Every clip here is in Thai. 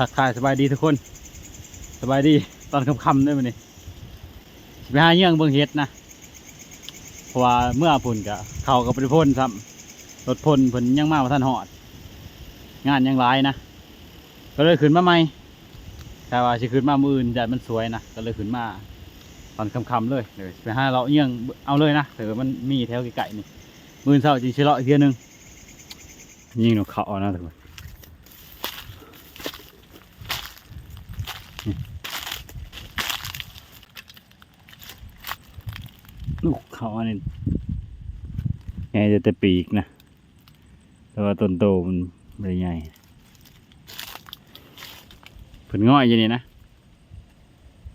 ทักทายสบายดีทุกคน สบายดีตอนค่ำๆด้วยมันนี่ไปหาเยื่องเบิ่งเฮ็ดนะเพราะว่าเมื่อพุ่นกะเขากับปพ่นซ้ำรถพ่นเพิ่นยังมาว่าท่านหอด งานยังหลายนะ ก็เลยขึ้นมาใหม่แต่ว่าสิขึ้นมามืออื่นแดดมันสวยนะก็เลยขึ้นมาตอนค่ำๆเลยเดี๋ยวไปหาเราะเยื่องเอาเลยนะแต่มันมีแถวไกลๆนี่มืออนเช้าจริงชิเลาะอีกเทียหนึงยิงหนกเขานะทุกคน ลูกเขาอันนี้ใหญ่แต่ปีกนะ แต่ว่าต้นโตมันไม่ได้ใหญ่ผลง่อยอย่างนี้นะ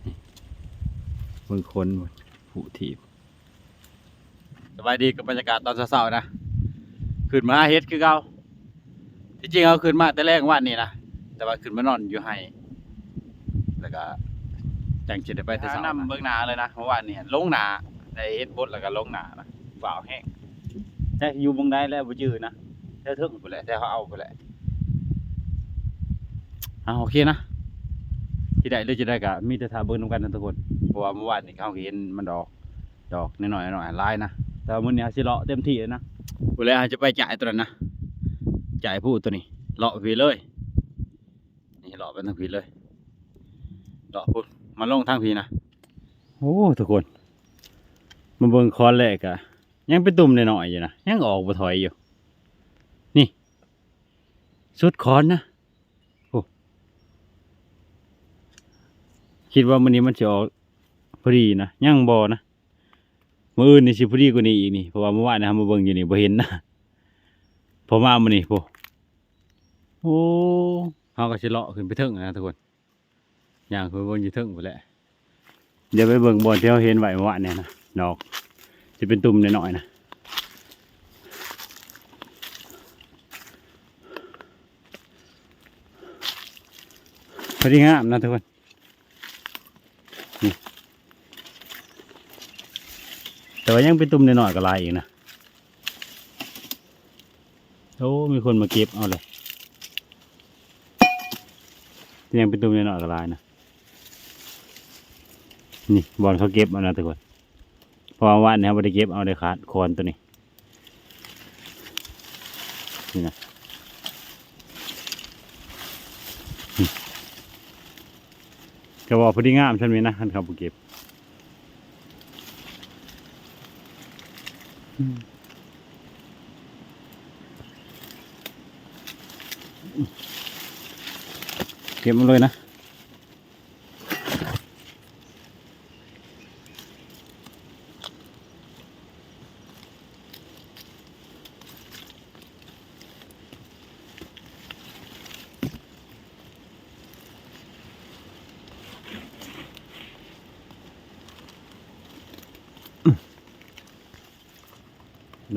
นี่มือคนหมดผู้ทีบสบายดีกับบรรยากาศตอนเช้าๆนะขึ้นมาเฮ็ดคือเก่าที่จริงเอาขึ้นมาแต่แรกวันนี้นะแต่ว่าขึ้นมานอนอยู่ให้แล้วก็จังจิตได้ไปแต่เช้านำเบื้องหน้าเลยนะเมื่อวานนี้ลงหนา ได้เฮ็ดบดแล้วก็ลงหนานะฝ่าวแห้งแต่อยู่บงได้แล้วบ่จืดนะแต่ถึงพุ่นแหละแต่เขาเอาพุ่นแหละอ่าโอเคนะที่ได้หรือจะได้ก็มีแต่ทาเบิ่งนำกันนะทุกคนเพราะว่าเมื่อวานนี้เขาเห็นมันดอก ดอกน้อยๆน้อยๆหลายนะแต่ว่ามื้อนี้เขาสิเลาะเต็มที่เลยนะพุ่นแล้วเขาจะไปจ่ายตัวนั้นนะจ่ายผู้ตัวนี้เลาะไปเลย นี่เลาะไปทางผีเลยเลาะพุ่นมาลงทางผีนะโอ้ทุกคน มาเบิ่งคอนแรกอะยังเป็นตุ่มหน่อยๆอยู่นะยังออกบ่ถอยอยู่ นี่สุดคอนนะโอ้คิดว่ามื้อนี้มันจะออกพอดีนะยังบ่นะมืออื่นนี่สิพอดีกว่านี้อีกนี่เพราะว่าเมื่อวานนะมาเบิ่งอยู่นี่บ่เห็นนะพอมามื้อนี้โอ้โอ้เฮาก็สิเลาะขึ้นไปเทิงนะทุกคนย่างขึ้นไปบนอยู่เทิงพุ่นแหละเดี๋ยวไปเบิ่งบอลที่เราเห็นไหวเมื่อวานเนี่ยนะ ดอกจะเป็นตุ่มหน่อยๆนะพอดีงามนะทุกคนแต่ว่ายังเป็นตุ่มหน่อยๆก็ลายอีกนะโอ้มีคนมาเก็บเอาเลยยังเป็นตุ่มหน่อยๆก็ลายนะนี่บอลเขาเก็บเอานะทุกคน เพราะว่าวันนี้เขาไม่ได้เก็บเอาได้ขาดคอนตัวนี้นี่นะนี่ก็บอกพอดีงามใช่ไหมนะท่านเขาบ่เก็บเก็บมาเลยนะ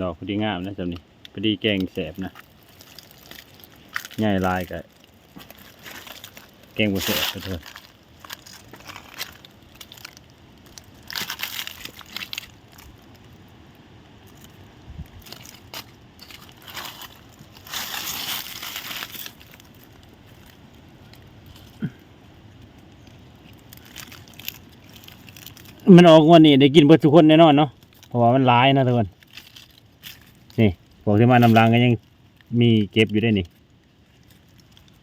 ดอกพอดีงามนะจำนี้พอดีแกงแสบนะใหญ่ลายกับแกงบัวแสบก็เถอะมันออกวันนี้ได้กินเบิดทุกคนแน่นอนเนาะเพราะว่ามันลายนะทุกคน วกที่มานำรังก็ยังมีเก็บอยู่ได้นี่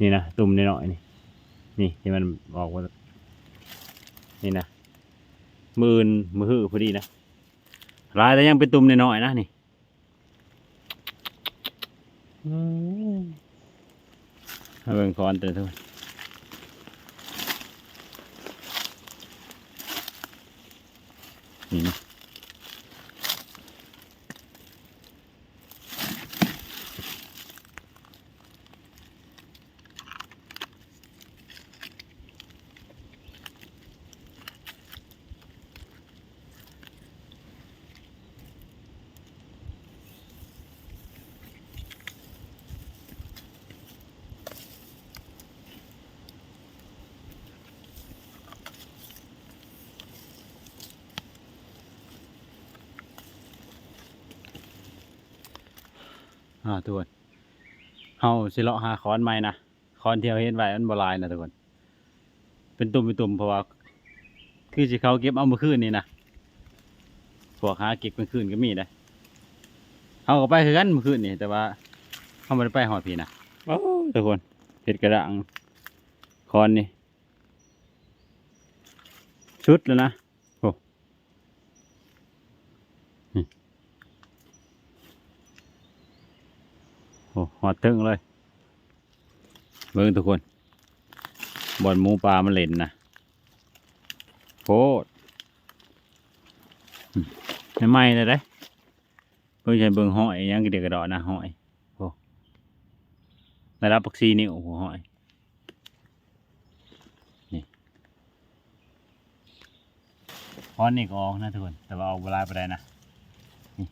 นี่นะตุ่มน้อยๆนี่ นี่ที่มันออกมานี่นะมือนมือหือพอดีนะลายแต่ยังเป็นตุ่มน้อยๆนะนี่เอาเบิ่งคอนเตอทุกคนนี่นะ อ่าทุกคนเฮาสิเลาะหาคอนใหม่นะคอนที่เราเห็นไว้มันบ่ลายนะทุกคนเป็นตุ่มเป็นตุ่มเพราะว่าคือสิเขาเก็บเอามื่อคืนนี่นะพวกหาเก็บเมื่อคืนก็มีนะเขาก็ไปคือกันเมื่อคืนนี่แต่ว่าเขาไม่ได้ไปหอดพีนะโอ้ทุกคนเห็ดกระดังคอนนี่ชุดแล้วนะโอ้นี่ โอ้หอดตึงเลย เบิ่งทุกคนบอลหมูปลามันเล่นนะโคตรไม่ไหม้เลยได้เพิ่งใช้เบิ่งหอยยังเด็กกระดอนะหอยโอ้ระดับปักซีนี่โอ้โหหอยนี่พอนนี่ก็ออกนะทุกคน แต่ว่าออกเวลาไปได้นะ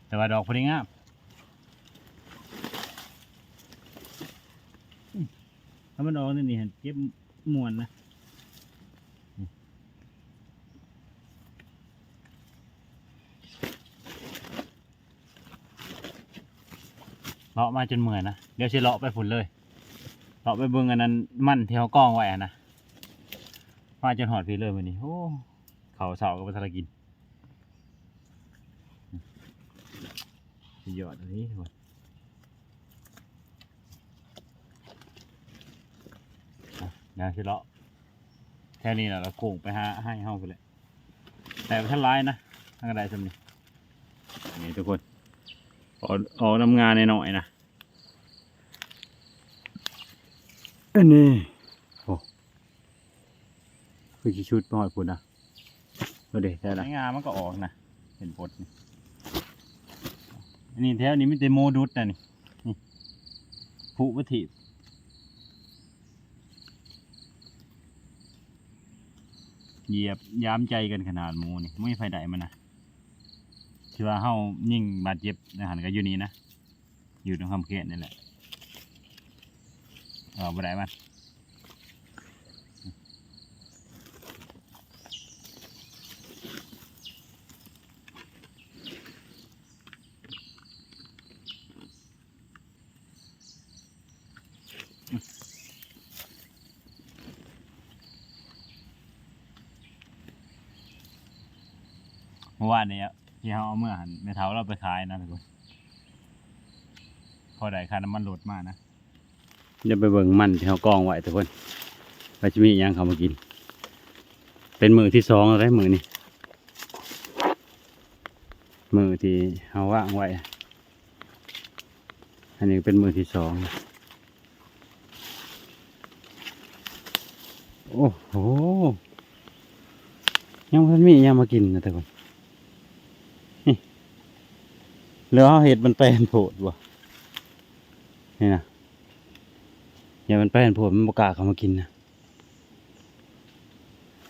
แต่ว่าดอกพอดีงาม ถ้ามันออกนี่นี่เห็นเก็บมวนนะเลาะมาจนเมื่อยนะ เดี๋ยวสิเลาะไปฝุ่นเลยเลาะไปเบิ่งอันนั้นมั่นที่เขากองไว้อะนะมาจนหอดพีเลยวันนี้โอ้เขาเสากับพัทรกินยอดอันนี้ทุกคน เดี๋ยวสิเลาะแค่นี้แหละเราโก่งไปหาให้เฮาไปเลยแต่ท่านร้ายนะทางกระไดสำนี่นี่ทุกคนออกออกทำงานในหน่อยๆนะอันนี้โอ้คือกี่ชุดมาหอยพุ่นนะดูดิแท้ละงานมันก็ออกนะเห็นปดนี่อันนี้แถวนี้มีแต่โมดุสนะนี่นี่ผู้วัตถิ เหยียบย้ามใจกันขนาดหมูนี่ไม่มีไฟใดมันนะคือว่าเฮายิ่งบาดเจ็บนะหันก็อยู่นี่นะอยู่ตรงคำเขตนี่แหละเอาบ่ได้มัน มื่อวานนี้ที่เฮาเอาเมื่อหันแม่เท้าเราไปขายนะทุกคนพอได้ค่าน้ำมันลดมากนะจะไปเบิ่งมันที่เฮากองไว้ทุกคนว่าจะมีอิหยังเขามากิน เป็นมือที่สองแล้วได้มือนี่มือที่เฮาว่างไว้อันนี้เป็นมือที่สองโอ้โหยังพันมียังมากินนะทุกคน แล้วเห็ดมันแปลนโผดวะนี่นะอย่ามันแปลนโผดมันบกล้าศเขามากินนะ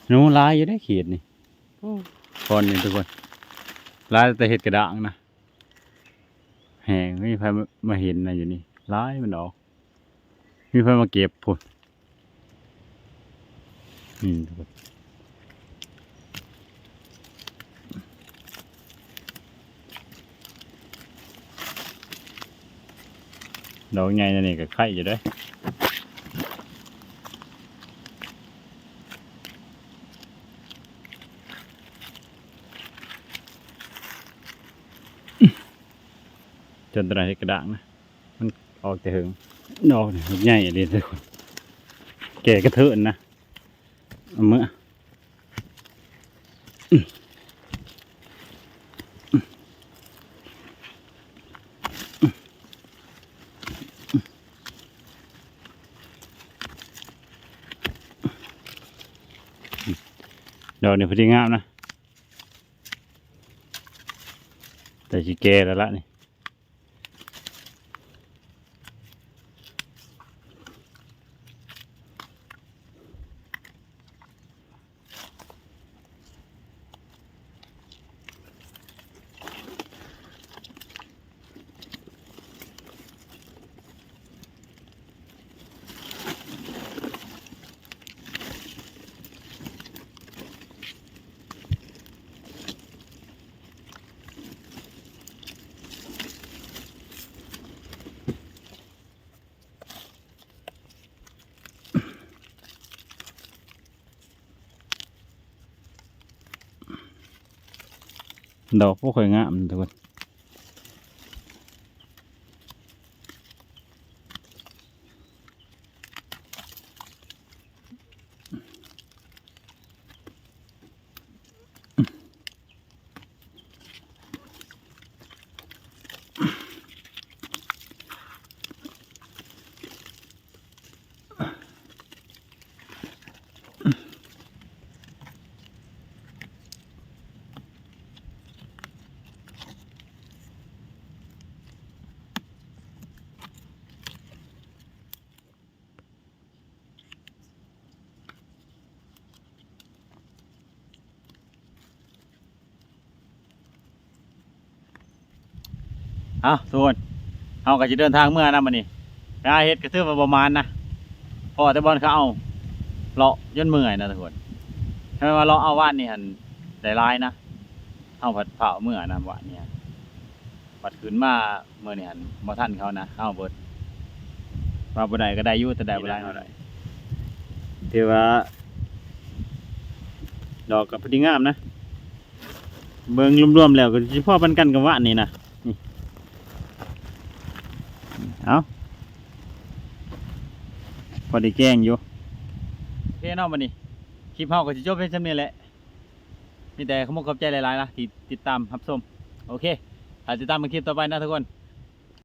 หนูร้ายอยู่ได้เขียดนี่ก่อนนี่ทุกคนร้ายแต่เห็ดกระด้างนะแหงไม่มีใครมาเห็นนะอยู่นี่ร้ายมันออกมีใครมาเก็บผลนี่ทุกคน ดอกไงนั่นนี่ก็ไข่อยู่เด้อจนตรายเห็ดกระด้างนะ มันออกแต่หึงดอกนี่ใหญ่เลยทุกคนแก่กระเทินนะเอามื่อ ดอกนี่พอดีงามนะ แต่ชีแก่แล้วละนี่ ดอกพวกข่อยงามทุกคน เอ้าทุกคนเฮาก็สิเดินทางเมื่อนะมื้อนี้ไปหาเฮ็ดก็ถือว่าประมาณนะเพอแต่บอลเขาเอาเลาะจนเมื่อยนะทุกคนถ้าว่าเลาะเอาว่านนี่หั่นได้หลายนะเฮาผัดเผาเมื่อนะว่านเนี่ยบัดขึ้นมาเมื่อนี่หั่นบ่ทันเขานะเอาเบิดว่าบ่ได้ก็ได้อยู่แต่ได้บ่ได้เท่าใดถือว่า ดอกก็พอดีงามนะเบิ่งรวมๆแล้วก็สิพอปันกันกับว่านนี่นะ เอาพอได้แกล้งอยู่โอเคเนาะวันนี้คลิปเฮาก็สิจบเพียงเท่านี้แหละมีแต่ขโมกขอบใจหลายๆนะที่ติดตามรับชมโอเคถ้าติดตามมาคลิปต่อไปนะทุกคน